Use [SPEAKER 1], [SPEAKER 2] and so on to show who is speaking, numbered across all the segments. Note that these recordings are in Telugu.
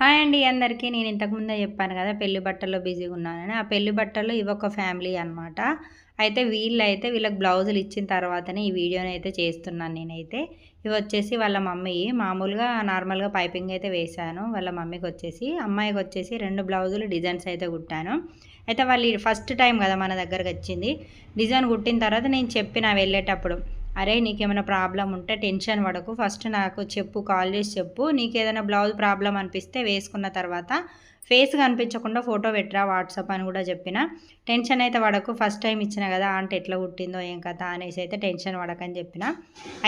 [SPEAKER 1] హాయ్ అండి అందరికీ. నేను ఇంతకుముందే చెప్పాను కదా పెళ్ళి బట్టల్లో బిజీగా ఉన్నానని. ఆ పెళ్ళి బట్టల్లో ఇవొక ఫ్యామిలీ అనమాట అయితే వీళ్ళు అయితే వీళ్ళకి బ్లౌజులు ఇచ్చిన తర్వాతనే ఈ వీడియోని అయితే చేస్తున్నాను నేనైతే. ఇవి వచ్చేసి వాళ్ళ మమ్మీ. మామూలుగా నార్మల్గా పైపింగ్ అయితే వేశాను. వాళ్ళ మమ్మీకి వచ్చేసి అమ్మాయికి వచ్చేసి రెండు బ్లౌజులు డిజైన్స్ అయితే కుట్టాను. అయితే వాళ్ళు ఫస్ట్ టైం కదా మన దగ్గరకు వచ్చింది. డిజైన్ కుట్టిన తర్వాత నేను చెప్పిన వెళ్ళేటప్పుడు అరే నీకేమైనా ప్రాబ్లం ఉంటే టెన్షన్ పడకు. ఫస్ట్ నాకు చెప్పు కాల్ చేసి చెప్పు. నీకు ఏదైనా బ్లౌజ్ ప్రాబ్లం అనిపిస్తే వేసుకున్న తర్వాత ఫేస్ కనిపించకుండా ఫోటో పెట్టరా వాట్సాప్ అని కూడా చెప్పిన. టెన్షన్ అయితే పడకు. ఫస్ట్ టైం ఇచ్చిన కదా అంటే ఎట్లా కుట్టిందో ఏం కథ అనేసి అయితే టెన్షన్ పడకని చెప్పిన.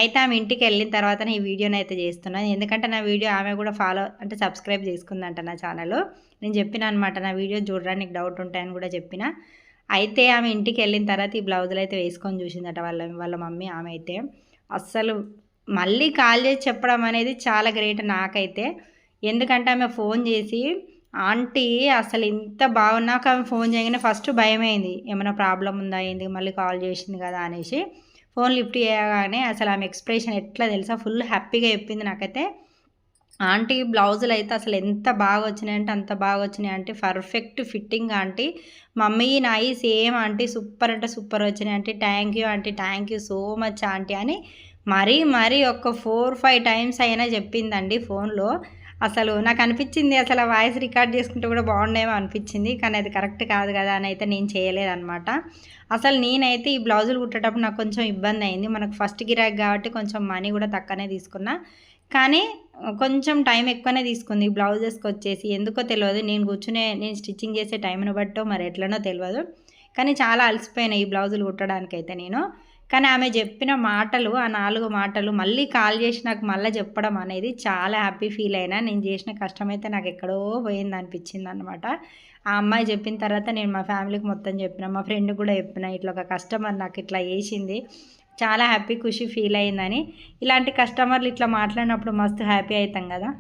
[SPEAKER 1] అయితే ఆమె ఇంటికి వెళ్ళిన తర్వాత ఈ వీడియోని అయితే చేస్తున్నాను ఎందుకంటే నా వీడియో ఆమె కూడా ఫాలో అంటే సబ్స్క్రైబ్ చేసుకుందంట నా ఛానల్ నేను చెప్పిన అనమాట నా వీడియో చూడడానికి డౌట్ ఉంటాయని కూడా చెప్పిన. అయితే ఆమె ఇంటికి వెళ్ళిన తర్వాత ఈ బ్లౌజులు అయితే వేసుకొని చూసిందట వాళ్ళ వాళ్ళ మమ్మీ ఆమె అయితే. అస్సలు మళ్ళీ కాల్ చేసి చెప్పడం అనేది చాలా గ్రేట్ నాకైతే. ఎందుకంటే ఆమె ఫోన్ చేసి ఆంటీ అసలు ఇంత బాగున్నాక ఆమె ఫోన్ చేయగానే ఫస్ట్ భయమైంది. ఏమైనా ప్రాబ్లం ఉందా? ఏంది? మళ్ళీ కాల్ చేసింది కదా? అనేసి. ఫోన్ లిఫ్ట్ చేయగానే అసలు ఆమె ఎక్స్ప్రెషన్ ఎట్లా తెలుసా? ఫుల్ హ్యాపీగా చెప్పింది నాకైతే. ఆంటీ బ్లౌజులు అయితే అసలు ఎంత బాగా వచ్చినాయి అంటే అంత బాగా వచ్చినాయి అంటే పర్ఫెక్ట్ ఫిట్టింగ్ ఆంటీ. మమ్మీ నాయి సేమ్ ఆంటీ. సూపర్ అంటే సూపర్ వచ్చినాయి అంటే thank you aunty. Thank you so much aunty అని మరీ మరీ ఒక ఫోర్ ఫైవ్ టైమ్స్ అయినా చెప్పిందండి ఫోన్లో. అసలు నాకు అనిపించింది అసలు వాయిస్ రికార్డ్ చేసుకుంటే కూడా బాగుండేమో అనిపించింది. కానీ అది కరెక్ట్ కాదు కదా అని అయితే నేను చేయలేదన్నమాట. అసలు నేనైతే ఈ బ్లౌజులు కుట్టేటప్పుడు నాకు కొంచెం ఇబ్బంది అయింది. మనకు ఫస్ట్ గిరాక్ కాబట్టి కొంచెం మనీ కూడా తక్కువనే తీసుకున్నా. కానీ కొంచెం టైం ఎక్కువనే తీసుకుంది. బ్లౌజెస్కి వచ్చేసి ఎందుకో తెలియదు. నేను కూర్చునే నేను స్టిచ్చింగ్ చేసే టైంను బట్టో మరి ఎట్లనో తెలియదు. కానీ చాలా అలసిపోయినాయి ఈ బ్లౌజులు కుట్టడానికైతే నేను. కానీ ఆమె చెప్పిన మాటలు ఆ నాలుగు మాటలు మళ్ళీ కాల్ చేసి నాకు మళ్ళీ చెప్పడం అనేది చాలా హ్యాపీ ఫీల్ అయినా నేను చేసిన కష్టమైతే నాకు ఎక్కడో పోయింది అనిపించింది అనమాట ఆ అమ్మాయి చెప్పిన తర్వాత నేను మా ఫ్యామిలీకి మొత్తం చెప్పిన మా ఫ్రెండ్ కూడా చెప్పిన ఇట్లా ఒక కస్టమర్ నాకు ఇట్లా వేసింది చాలా హ్యాపీ ఖుషి ఫీల్ అయిందని. ఇలాంటి కస్టమర్లు ఇట్లా మాట్లాడినప్పుడు మస్తు హ్యాపీ అవుతాం కదా.